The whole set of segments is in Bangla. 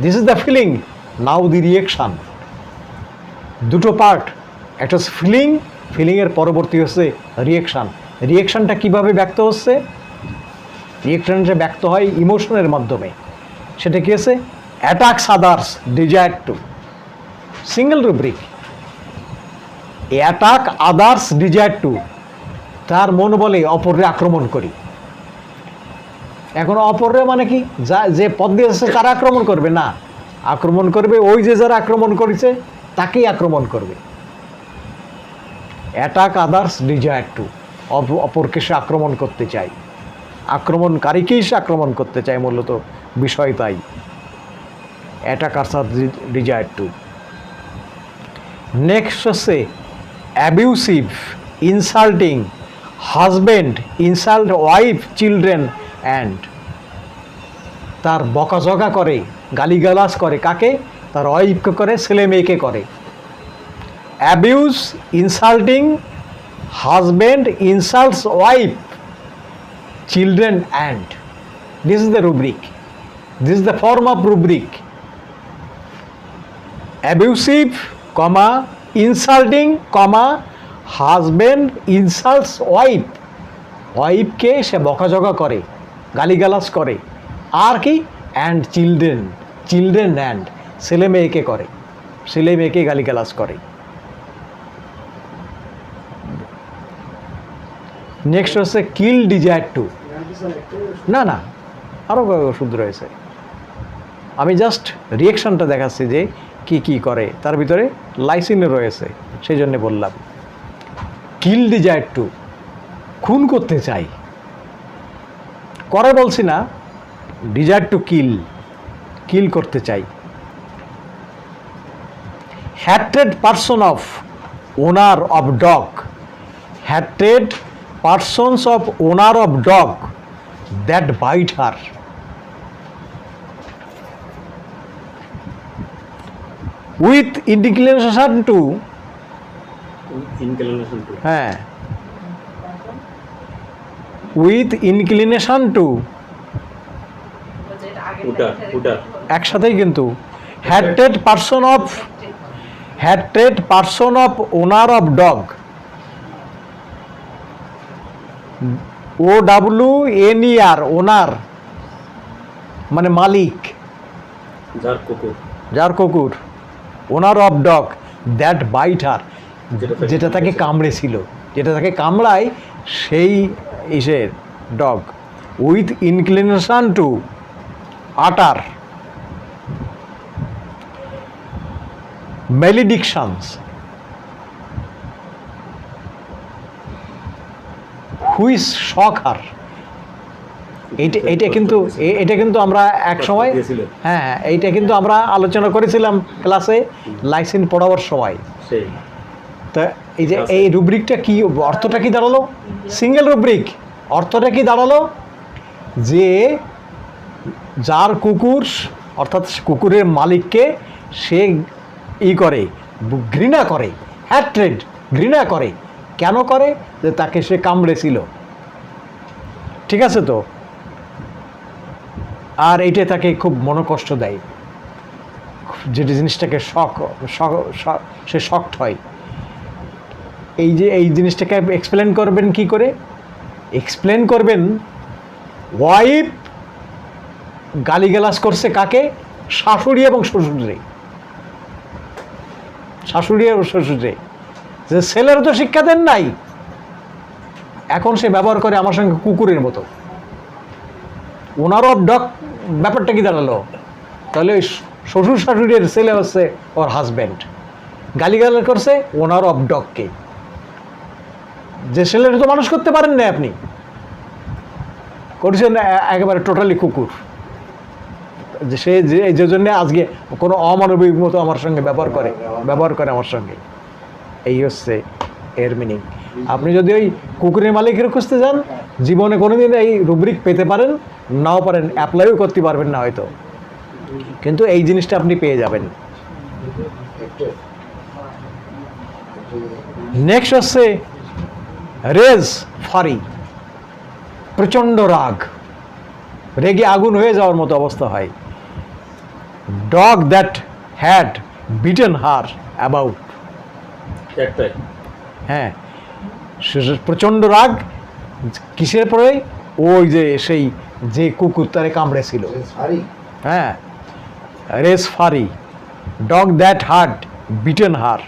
This is the feeling now the reaction দুটো পার্ট একটা হচ্ছে ফিলিং ফিলিংয়ের পরবর্তী হচ্ছে রিয়েকশান রিয়েকশানটা কীভাবে ব্যক্ত হচ্ছে? রিয়েকশানটা ব্যক্ত হয় ইমোশনের মাধ্যমে। সেটা কি হচ্ছে? Attacks others desire to single rubric attack others desire to তার মন বলে অপররে আক্রমণ করি। এখন অপররে মানে কি? যা, যে পদ দিয়ে আসছে তারা আক্রমণ করবে, না। আক্রমণ করবে, ওই যে যারা আক্রমণ করেছে, তাকেই আক্রমণ করবে। অ্যাটাক আদার্স ডিজায়ার টু অপরকে সে আক্রমণ করতে চায়। আক্রমণকারীকেই সে আক্রমণ করতে চায়, মূলত বিষয় তাই। Attack others desire to next হচ্ছে abusive insulting husband insult wife children and তার বকাঝকা করে, গালিগালাজ করে কাকে? তার ওয়াইফকে করে, ছেলে মেয়েকে করে। Abuse insulting husband insults wife children and this is the rubric this is the form of rubric abusive comma insulting comma husband insults wife ওয়াইফকে সে বকাঝকা করে। গালিগালাজ করে। আর কি? অ্যান্ড চিলড্রেন চিলড্রেন অ্যান্ড ছেলে মেয়েকে করে। ছেলে মেয়েকে গালিগালাজ করে। নেক্সট হচ্ছে কিল ডিজায়ার টু না না আরও ওষুধ রয়েছে। আমি জাস্ট রিয়েকশনটা দেখাচ্ছি যে কি কি করে। তার ভিতরে লাইসিনে রয়েছে, সেই জন্য বললাম। কিল ডিজায়ার টু খুন করতে চাই। করে বলছি না ডিজায়ার টু কিল কিল করতে চাই। Hatred person of owner of dog hatred persons of owner of dog that bite her with inclination to হ্যাঁ। With inclination to. একসাথেই কিন্তু। Hated person of hated person of owner of dog. O W N R owner মানে মালিক। যার কুকুর। যার কুকুর owner of dog that bite her যেটা তাকে কামড়েছিল। যেটা তাকে কামড়ায় সেই ইসের ডগ উইথ ইনক্লিনেশন টু আটার ম্যালিডিকশনস হুইস শখ হার এইটা এইটা কিন্তু এটা কিন্তু আমরা এক সময় হ্যাঁ হ্যাঁ, এইটা কিন্তু আমরা আলোচনা করেছিলাম ক্লাসে লাইসেন্স পড়াবার সময়। তা এই যে এই রুব্রিকটা কি, অর্থটা কি দাঁড়াল? Single rubric. অর্থটা কি দাঁড়াল? যে যার কুকুর, অর্থাৎ কুকুরের মালিককে সে ই করে, ঘৃণা করে হ্যাট্রেড ঘৃণা করে। কেন করে? যে তাকে সে কামড়েছিল। ঠিক আছে তো? আর এইটা তাকে খুব মনোকষ্ট দেয়। যে জিনিসটাকে শখ- সে শক্ট হয়। এই যে এই জিনিসটাকে এক্সপ্লেন করবেন কি করে? এক্সপ্লেন করবেন ওয়াইফ গালিগালাজ করছে কাকে? শাশুড়ি এবং শ্বশুরে শাশুড়ি এবং শ্বশুরে যে ছেলের তো শিক্ষা দেন নাই। এখন সে ব্যবহার করে আমার সঙ্গে কুকুরের মতো। ওনার অফ ডগ ব্যাপারটা কি দাঁড়াল তাহলে ওই শ্বশুর শাশুড়ির ছেলে হচ্ছে ওর হাজব্যান্ড গালিগালাজ করছে ওনার অফ ডগকে যে ছেলেটা তো মানুষ করতে পারেন না আপনি। করেছেন একেবারে টোটালি কুকুর। যে সে যে যে জন্য আজকে কোনো অমানবিক মতো আমার সঙ্গে ব্যবহার করে ব্যবহার করে আমার সঙ্গে। এই হচ্ছে এর মিনিং আপনি যদি ওই কুকুরের মালিকের খুঁজতে যান, জীবনে কোনোদিন এই রুব্রিক পেতে পারেন, নাও পারেন অ্যাপ্লাইও করতে পারবেন না হয়তো। কিন্তু এই জিনিসটা আপনি পেয়ে যাবেন। নেক্সট হচ্ছে রেজ ফারি প্রচণ্ড রাগ। রেগে আগুন হয়ে যাওয়ার মতো অবস্থা হয়। Dog that had bitten her about হ্যাঁ প্রচণ্ড রাগ কিসের পরে? ওই যে সেই যে কুকুর তারে কামড়েছিল। হ্যাঁ rage fury. Dog that had bitten her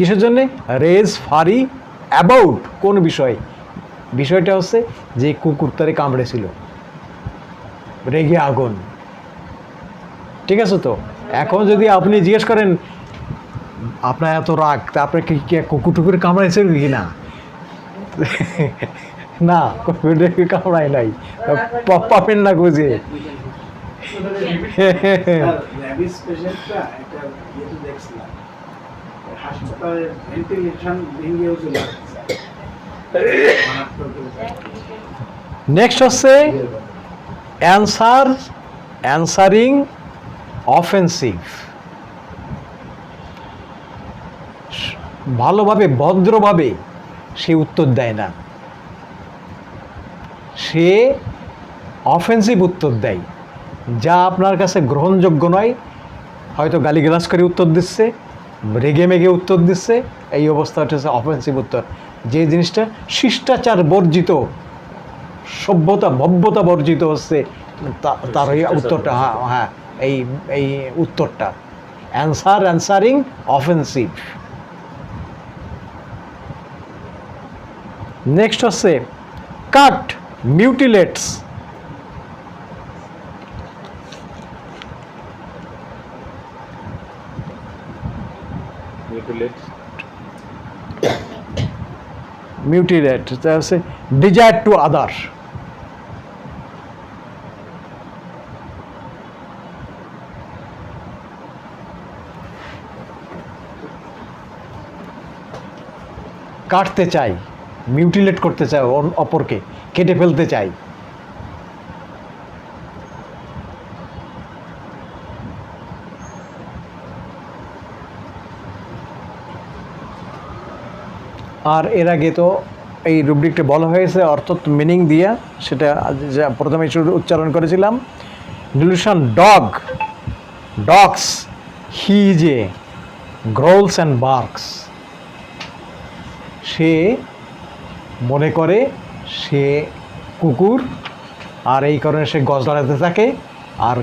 কিসের জন্যে? রেজ ফারি অ্যাবাউট কোন বিষয়ে? বিষয়টা হচ্ছে যে কুকুর তারে কামড়েছিল। রেগে আগুন। ঠিক আছে তো? এখন যদি আপনি জিজ্ঞেস করেন আপনার এত রাগ তা আপনার কি কুকুর টুকুর কামড়াইছিল কি না? না কুকুর কামড়ায় নাই। পাবেন না খুঁজে। একটা দেখছিলাম। ভেন্টিলেশন নেক্সট হচ্ছে অ্যান্সার অ্যান্সারিং অফেন্সিভ ভালোভাবে, ভদ্রভাবে সে উত্তর দেয় না। সে অফেন্সিভ উত্তর দেয়। যা আপনার কাছে গ্রহণযোগ্য নয়, হয়তো গালিগালাজ করে উত্তর দিচ্ছে। রেগে মেগে উত্তর দিচ্ছে এই অবস্থাটা হচ্ছে অফেন্সিভ উত্তর। যে জিনিসটা শিষ্টাচার বর্জিত সভ্যতা ভব্যতা বর্জিত হচ্ছে তা- তার ওই উত্তরটা হ্যাঁ হ্যাঁ এই এই উত্তরটা। অ্যান্সার অ্যান্সারিং অফেন্সিভ নেক্সট হচ্ছে কাট মিউটিলেটস মিউটিলেট তা হচ্ছে ডিজায়ার টু আদার কাটতে চাই মিউটিলেট করতে চাই অপরকে, কেটে ফেলতে চাই। আর এর আগে তো এই রুব্রিকটা বলা হয়েছে, অর্থাৎ মিনিং দিয়া সেটা যা প্রথমে উচ্চারণ করেছিলাম। ডিলুশন ডগ ডগস হি যে গ্রোলস অ্যান্ড বার্কস সে মনে করে সে কুকুর, আর এই কারণে সে গজ লড়াতে থাকে, আর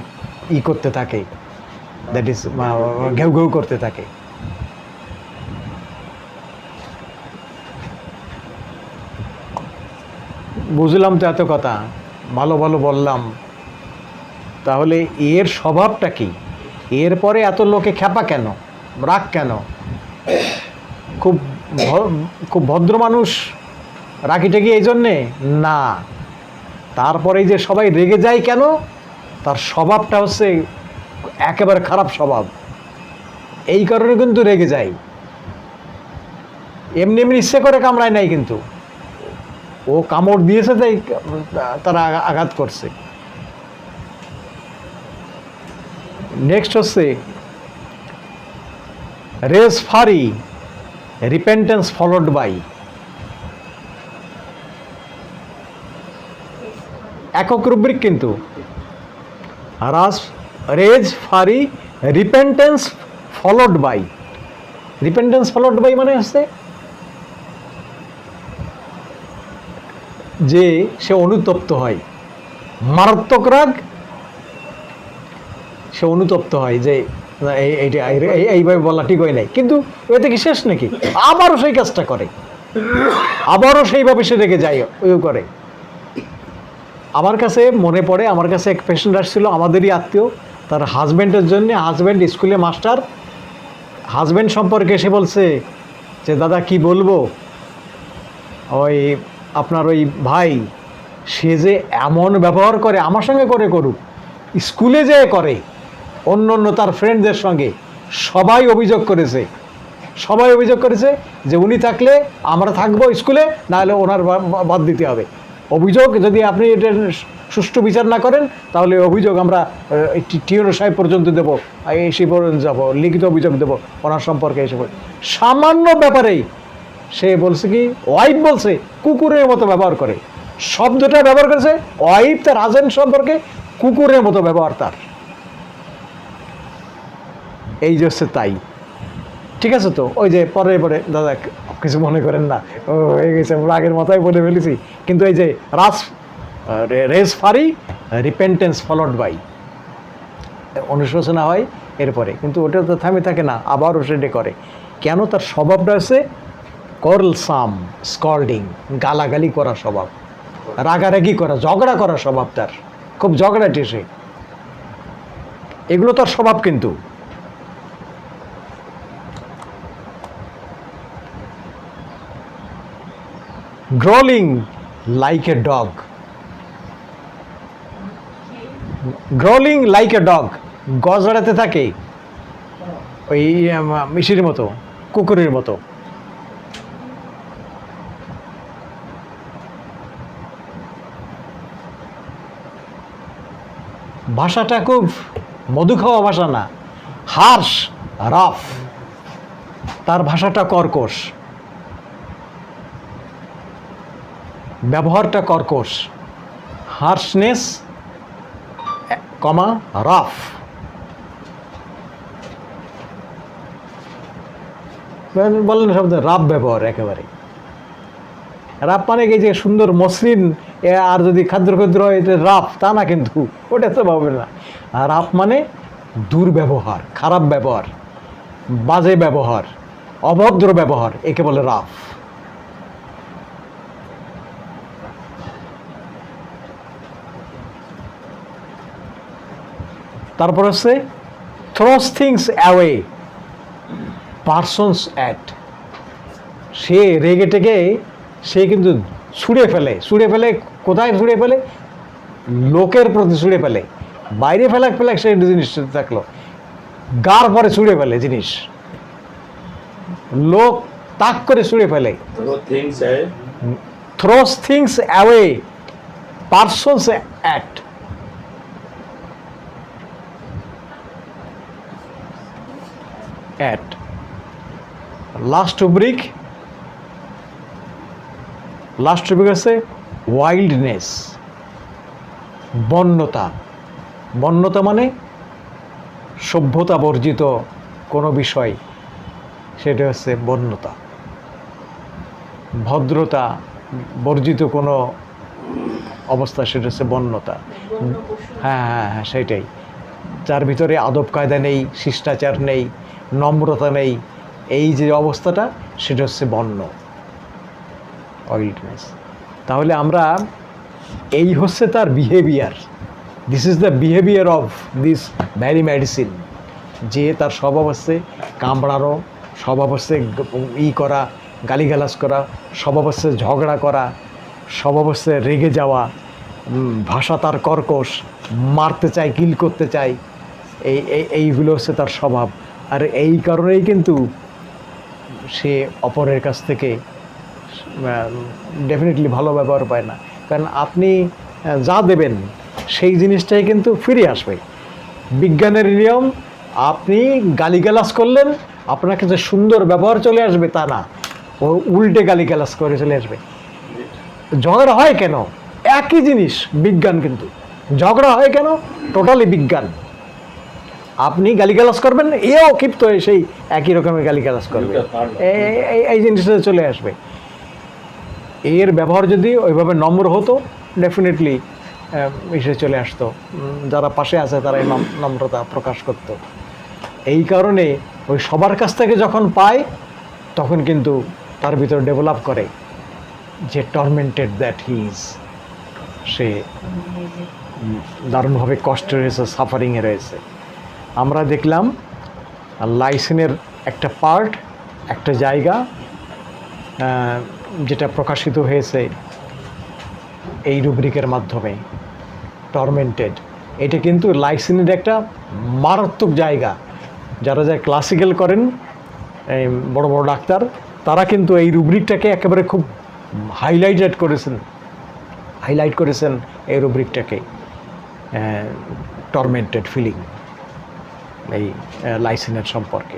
ই করতে থাকে। দ্যাট ইজ ঘেউ ঘেউ করতে থাকে। বুঝলাম তো এত কথা, ভালো ভালো বললাম। তাহলে এর স্বভাবটা কি? এরপরে এত লোকে খ্যাপা কেন? রাগ কেন? খুব খুব ভদ্র মানুষ রাখি টাকি এই জন্যে? না। তারপরে যে সবাই রেগে যায় কেন? তার স্বভাবটা হচ্ছে একেবারে খারাপ স্বভাব। এই কারণে কিন্তু রেগে যায়। এমনি এমনি ইচ্ছে করে কামড়ায় নাই কিন্তু। ও কামড় দিয়েছে তাই তারা আঘাত করছে। নেক্সট হচ্ছে rage fury repentance followed by একক রুব্রিক কিন্তু। Wrath, rage fury repentance followed by repentance followed by মানে হচ্ছে যে সে অনুতপ্ত হয়। মারাত্মক রাগ, সে অনুতপ্ত হয় যে এইটা, এই- এই- এইভাবে বলা ঠিক হয় নাই। কিন্তু এতে কি শেষ নাকি? আবারও সেই কাজটা করে। আবারও সেইভাবে সে রেগে যায় ওই করে। আমার কাছে মনে পড়ে, আমার কাছে এক পেশেন্ট আসছিল, আমাদেরই আত্মীয়। তার হাজব্যান্ডের জন্য হাজব্যান্ড স্কুলে মাস্টার হাজব্যান্ড সম্পর্কে সে বলছে যে, দাদা, কি বলব? ওই আপনার ওই ভাই, সে যে এমন ব্যবহার করে, আমার সঙ্গে করে করুক, স্কুলে যে করে, অন্য অন্য তার ফ্রেন্ডদের সঙ্গে, সবাই অভিযোগ করেছে সবাই অভিযোগ করেছে যে উনি থাকলে আমরা থাকব স্কুলে, নাহলে ওনার বাদ দিতে হবে অভিযোগ যদি আপনি এটা সুষ্ঠু বিচার না করেন, তাহলে অভিযোগ আমরা টিওর সাহেব পর্যন্ত দেবো এসে পর্যন্ত যাব, লিখিত অভিযোগ দেবো, ওনার সম্পর্কে এসে। সামান্য ব্যাপারেই সে বলছে কি, ওয়াইফ বলছে, কুকুরের মতো ব্যবহার করে। শব্দটা ব্যবহার করেছে, ওয়াইফ তার হাজবেন্ড সম্পর্কে কুকুরের মতো ব্যবহার তার। এই যে হচ্ছে তাই। ঠিক আছে তো? ওই যে পরে পরে, দাদা, কিছু মনে করেন না। ও হয়ে গেছে আমরা আগের মাথায় বলে ফেলেছি। কিন্তু এই যে রাস rage fury repentance followed by অনুশোচনা হয় এরপরে। কিন্তু ওটা তো থামে থাকে না, আবারও সেটা করে। কেন তার স্বভাবটা হচ্ছে করল সাম, স্কল্ডিং, গালাগালি করা স্বভাব, রাগারাগি করা, ঝগড়া করা স্বভাব তার, খুব ঝগড়াটে সে। এগুলো তার স্বভাব কিন্তু। Growling like a dog growling like a dog গজড়াতে থাকে। ওই মিশির মতো, কুকুরের মতো। ভাষাটা খুব মধু খাওয়া ভাষা না হার্শ রাফ। তার ভাষাটা কর্কশ। ব্যবহারটা কর্কশ। Harshness comma, rough. বলেন শব্দ, রাফ ব্যবহার একেবারে রাফ মানে কি যে সুন্দর মসৃণ আর যদি খাদ্র খাদ্র হয়, এটা রাফ, তা না কিন্তু। ওটা তো ভাবে না। রাফ মানে দুর্ব্যবহার, খারাপ ব্যবহার, বাজে ব্যবহার, অভদ্র ব্যবহার, একে বলে রাফ। তারপর হচ্ছে throws things away persons at সে রেগে টেগে সে কিন্তু ছুঁড়ে ফেলে ছুঁড়ে ফেলে কোথায় ছুঁড়ে ফেলে? লোকের প্রতি ছুঁড়ে ফেলে। বাইরে ফেলাক ফেলাক সে জিনিস থাকল। গার পরে ছুঁড়ে ফেলে জিনিস। লোক তাক করে ছুঁড়ে ফেলে। Throws things away persons at at last brick last brick আছে ওয়াইল্ডনেস বন্যতা। বন্যতা মানে সভ্যতা বর্জিত কোনো বিষয়, সেটা হচ্ছে বন্যতা। ভদ্রতা বর্জিত কোনো অবস্থা, সেটা হচ্ছে বন্যতা। হ্যাঁ হ্যাঁ হ্যাঁ সেটাই। যার ভিতরে আদব কায়দা নেই, শিষ্টাচার নেই, নম্রতা নেই, এই যে অবস্থাটা, সেটা হচ্ছে বন্য। অয়েলনেস তাহলে আমরা এই হচ্ছে তার behaviour this is the behaviour of this very medicine যে তার স্বভাব হচ্ছে কামড়ানো, স্বভাব হচ্ছে ই করা, গালিগালাজ করা, স্বভাব হচ্ছে ঝগড়া করা, স্বভাব হচ্ছে রেগে যাওয়া ভাষা তার কর্কশ, মারতে চায় কিল করতে চায়, এই, এই- এইগুলো হচ্ছে তার স্বভাব। আর এই কারণেই কিন্তু সে অপরের কাছ থেকে ডেফিনেটলি ভালো ব্যবহার পায় না। কারণ আপনি যা দেবেন সেই জিনিসটাই কিন্তু ফিরে আসবে। বিজ্ঞানের নিয়ম আপনি গালিগালাজ করলেন আপনাকে যে সুন্দর ব্যবহার চলে আসবে তা না। ও উল্টে গালিগালাজ করে চলে আসবে। ঝগড়া হয় কেন? একই জিনিস বিজ্ঞান কিন্তু। ঝগড়া হয় কেন? টোটালি বিজ্ঞান। আপনি গালিগালাজ করবেন এও ক্ষিপ্ত হয়ে সেই একই রকমের গালিগালাজ করবে। এই জিনিসটা চলে আসবে। এর ব্যবহার যদি ওইভাবে নম্র হতো ডেফিনেটলি এসে চলে আসতো। যারা পাশে আছে তারা এই নম- নম্রতা প্রকাশ করতো। এই কারণে ওই সবার কাছ থেকে যখন পায়, তখন কিন্তু তার ভিতরে ডেভেলপ করে যে টর্মেন্টেড দ্যাট হিজ সে দারুণভাবে কষ্ট রয়েছে সাফারিংয়ে রয়েছে। আমরা দেখলাম লাইসেনের একটা পার্ট একটা জায়গা যেটা প্রকাশিত হয়েছে এই রুব্রিকের মাধ্যমে টর্মেন্টেড এটা কিন্তু লাইসিনের একটা মারাত্মক জায়গা। যারা যা ক্লাসিক্যাল করেন বড় বড় ডাক্তার, তারা কিন্তু এই রুব্রিকটাকে একেবারে খুব হাইলাইটেড করেছেন হাইলাইট করেছেন এই রুব্রিকটাকে টর্মেন্টেড ফিলিং এই লাইসেনের সম্পর্কে।